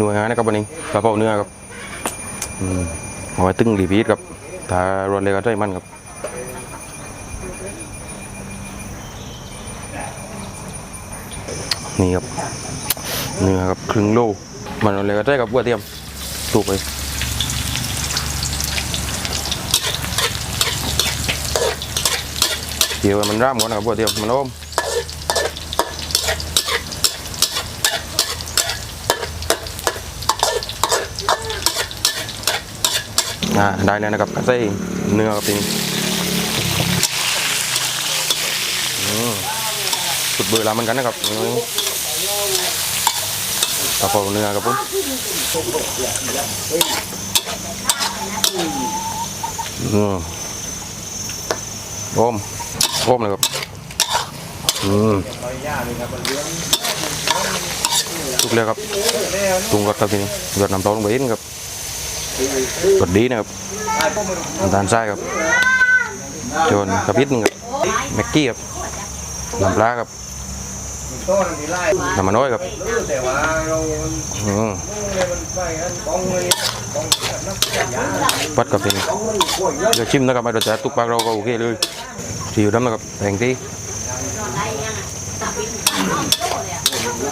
นูอาหารนะครับวันนี้กระเพราเนื้อครับเอาไว้ตึงรีพีทครับถ้ารวนเลยก็ได้มันครับนี่ครับเนื้อครับครึ่งโลมันรวนเลยก็ได้กับบัวเทียมถูกไปเดี๋ยวมันร่ามก่อนนะครับบัวเทียมมันอ้อม อ่าได้แล้วนะครับใส่เนื้อกับทีนี้สุดเบื่อแล้วเหมือนกันนะครับอืมกระเพราเนื้อครับผมอืมโอมโอมเลยครับอืมทุกเลยครับปรุงรสครับทีนี้หยดน้ำตาลลงไปนิดนึงครับ กดดีนะครับน้ำตาลทรายครับโจนกระพริบหนึงครับแม็กกี้ครับน้ำปลาครับน้ำมันน้อยครับหืมมันไปกันกองเลยกองนักยาวัดกับเป็นกองนป่วยเยอะเดี๋ยวชิมนะครับไม่รสชาติตุกปากเราก็โอเคเลยซีอิ๊วดำนะครับแพงที่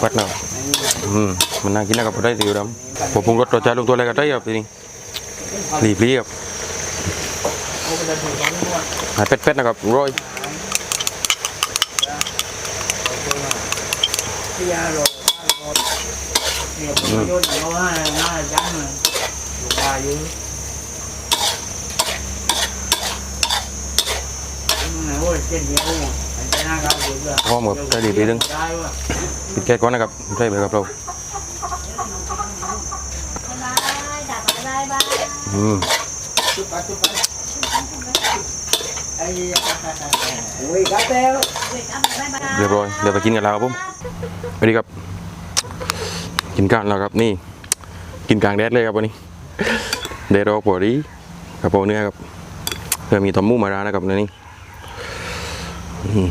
วัดนะอืมมันน่ากินนะครับได้ซีอิ๊วดำผมปรุงรสรสชาติลงตัวอะไรก็ได้ครับทีนี้ รีบรีครับหายเป็ดๆนะครับร้อยที่ยาโรเนี่ยผมโยนเขาว่าหน้าจังเลยอยู่ป่าอยู่โอ้ยเจ็ดเดียวไอ้เจ้าหน้าเขาอยู่ด้วยพร้อมกับได้รีบรีนึงได้ว่ะปิดแก๊สก่อนนะครับใช่ไหมครับเรา บายบาย อืมจุดไปจุดไปไอ้โอ้ยกัดแล้วเรียบร้อยเดี๋ยวไปกินกันแล้วครับผมสวัสดีครับ กินกันแล้วครับนี่ กินกลางแดดเลยครับวันนี้เดดอกปวดีกระเพาเนื้อครับเพื่อมีตอมมูมารานะครับนนี้อืม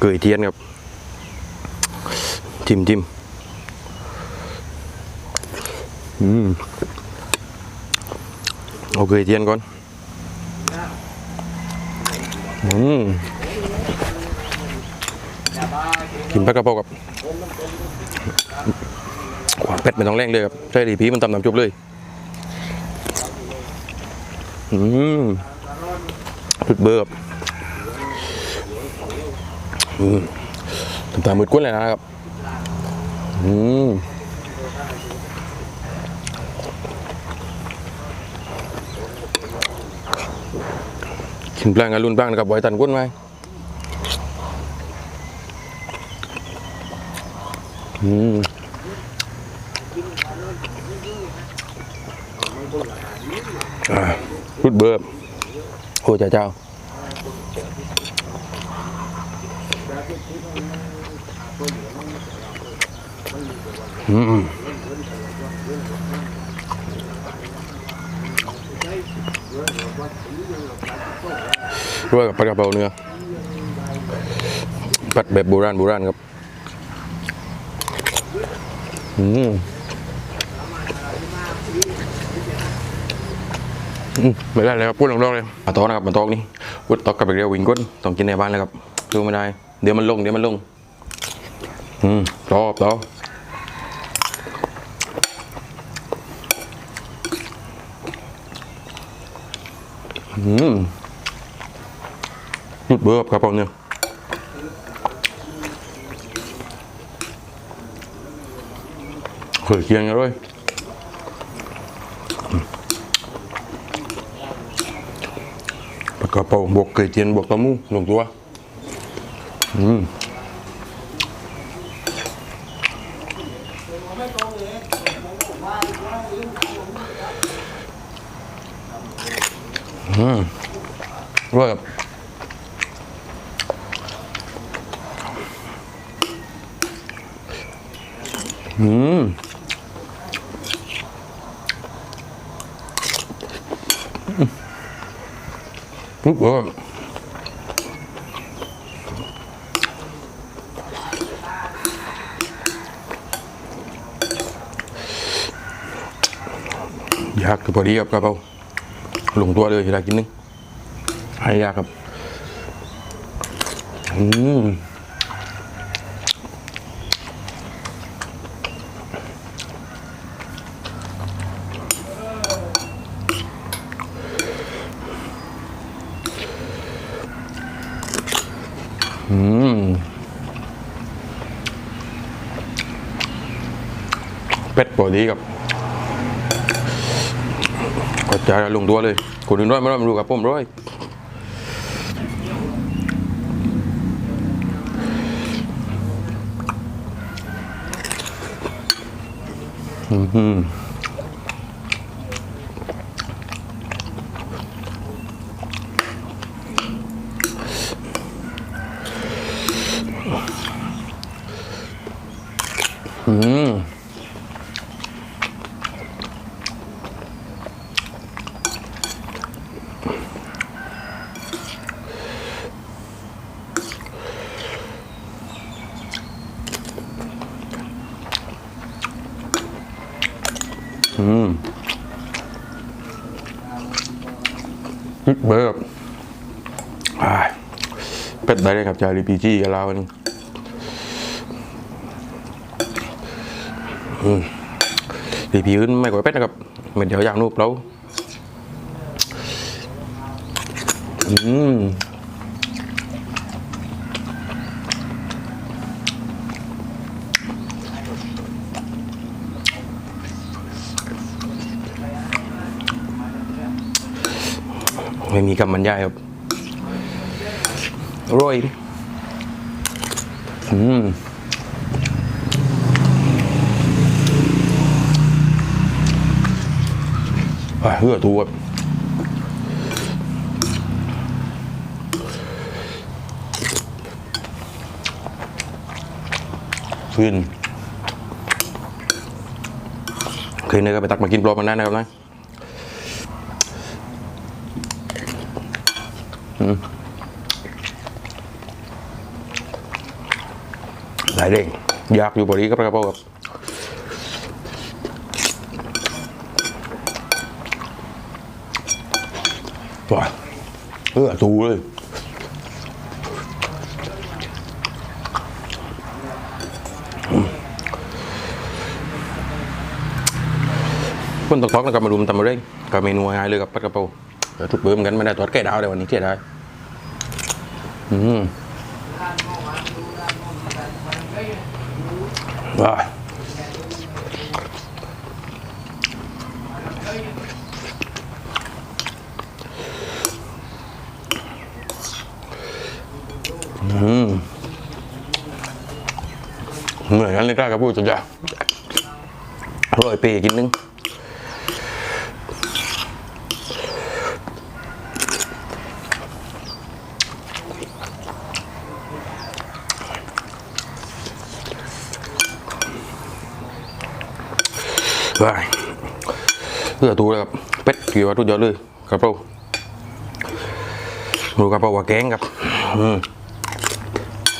เกยเทียนครับจิ้มจิ้มอืม เอเกยเทียนก่อนอืมกินปลากระเพรากับความเป็ดไม่ต้องแรงเลยครับใช่ดีพีมันตำน้ำจุบเลย อืมสุดเบอร์บอืมตำตามืดกุ้นเลยนะครับ อืม กินปลางานรุ่นปลางนะครับบอยตันกุ้นไหมอืมรุดเบิร์บโอ้จ้าเจ้าอืม ด้วยกับปลากระเพราเนื้อผัดแบบโบราณโบราณครับ อืมอืมไม่ได้เลยครับพูดลงๆเลยมาตอกนะครับมาตอกนี่พูดตอกกับไปเรียววิ่งก้นต้องกินในบ้านเลยครับดูไม่ได้ เดี๋ยวมันลงเดี๋ยวมันลง อืมตอบตอ บอืมหยุดเบิร์บครับผมเนี่ย khởi kiêng rồi Bà cà ร่อยแบบอืมปุ๊บเอออยากกับพอดีครับกระเพรา ลงตัวเลยเวลากินนึงหายากครับ อืมอืมเป็ดพอดีครับ จะลงตัวเลยคนอื่นร้อยไม่ร้อยมันรู้กับผมร้อยอือ อืมเบิร์บอ่าเป็ดได้เลยครับจารีพีจีกับเราอันนี้อืมรีพีอื่นไม่กว่าเป็ดนะครับเหมือนเดี๋ยวอย่างนูบเราอืม ไม่มีคำบรรยายครับอร่อยอืมอะเหือตัวครับขึ้นคืนนี้ก็ไปตักมากินปลอมมันได้นะครับนะ หลายเด้งอยากอยู่พอดีกับกระเพราครับว้าเออตูเลยคนตกท้องนะครับมารุมตำมาเร่งกับเมนูง่ายเลยกับปลากระเพราเออทุกเบิ่มกันไม่ได้ทอดแก่ดาวเลยวันนี้เทียได้อืมว้าอืม เหมือนกันเลยกล้ากับพูดจนจะอร่อยปีกินนึง ไปเพื่อตูเลยครับเป็ดกี่ว่าทุกยอดเลยกระเราดูกระเราว่าแกงครับอืม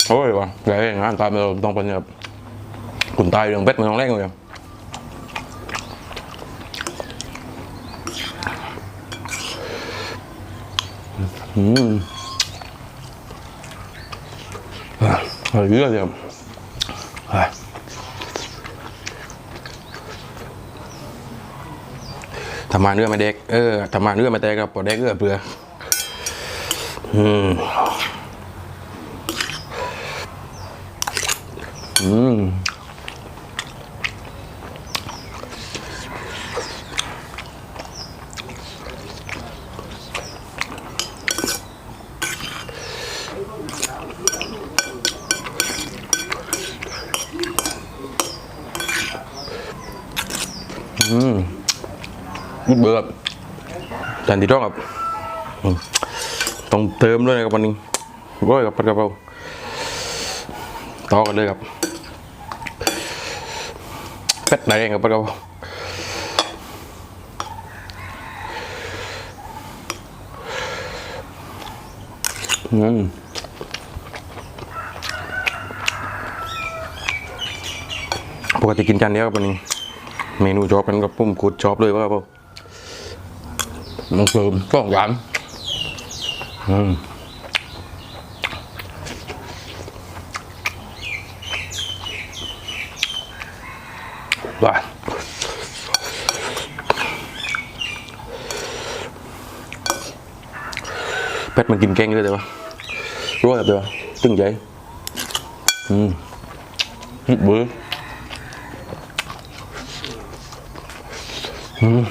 โอ้ยว่ะใหญ่งานตามเราต้องเป็นแบบคุณตายเรื่องเป็ดมันต้องแรกเลยครับอืมอะอะไรเยอะเลยครับอะ ทำมาเนื้อมาเด็กเออทำมาเนื้อมาแตกกับปอเด็กเอื้อเปลืออืมอืมอืม เบอร์ครับจานที่ต้องครับต้องเติมด้วยนะครับวันนี้ร้อยกับผัดกะเพราต่อกันเลยครับเป็ดไหนเองครับผัดกะเพราอืมปกติกินจานเดียวครับวันนี้ เมนูชอบกันกับผมกูดชอบเลยว่าครับผ มันเสริมสองอย่างอืมว้าเป็ดมันกินเก่งเลยเดี๋ยวรู้แบบเดี๋ยวตึงใจอืมฮิตเบอร์อืม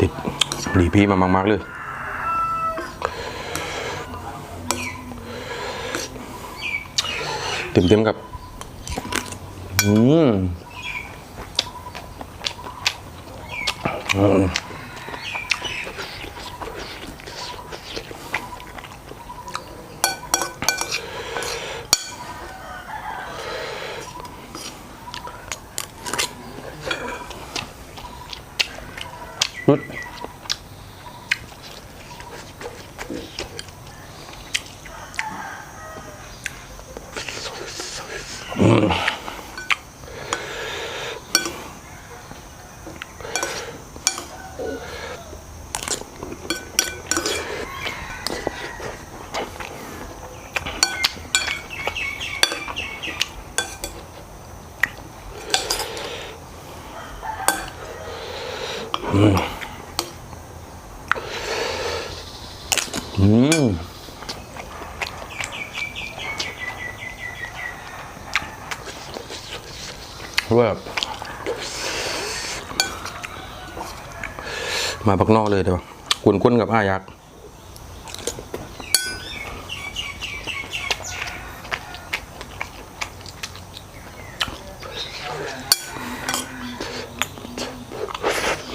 ติดหลีพี่มามากๆเลยเต็มๆกับ อืม อืม รุ อืมแบบมาปักนอกเลยเดี๋ยวกวนๆกับอายักษ์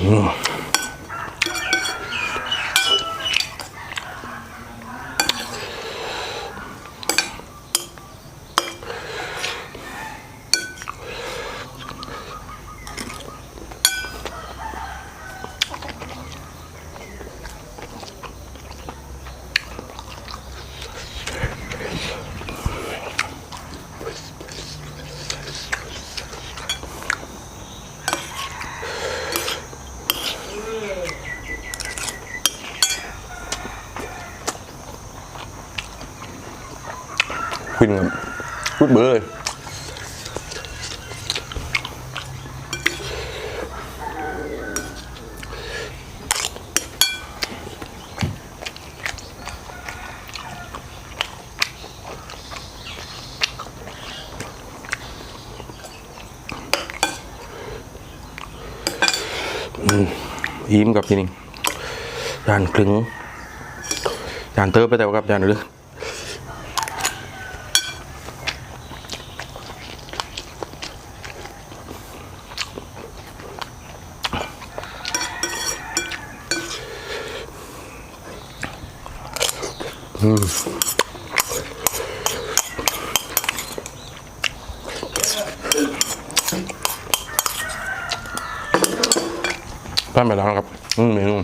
Oh. ฟินกับรุดเบอร์เลยยิ้มกับทีนี้จานคลึงจานเติบไปแต่ว่ากับจานเรือ ท่านไปแล้วครับอืมเมนู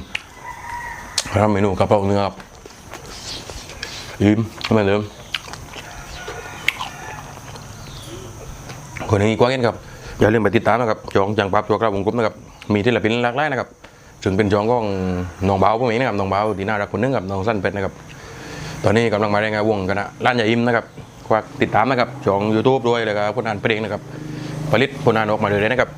ทำเมนูกระเพราเนื้อครับยิ้มเหมือนเดิมคนนี้กว้างเงินครับ อย่าลืมไปติดตามนะครับจองจังปับตัวกระวงกลมนะครับ มีที่ละปินหลากหลายนะครับ ถึงเป็นจองของน้องเบาพวกนี้นะครับ น้องเบาดีน่ารักคนนึงกับ น้องสั้นเป็ดนะครับ ตอนนี้กำลังมาได้ไงานวงกันนะร้านใหญ่อิมนะครับฝากติดตามนะครับช่อง YouTube ด้วยเล้วก็ผลงานเพลงนะครับผลิตคนอ่านออกมาเลยนะครับ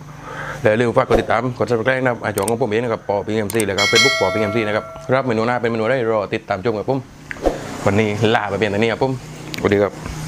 แล้วอย่าลืมฝากกดติดตามกด subscribe นะครับอ่าจองของผมเองนะครับปอพิงเอ็มซีเลยครับเฟซบุ๊กปอพิงเอ็มซีนะครับรับเมนูหน้าเป็นเมนูได้รอติดตามชมกับผมวันนี้ลาไปเพียงเท่านี้ครับผมสวัสดีครับ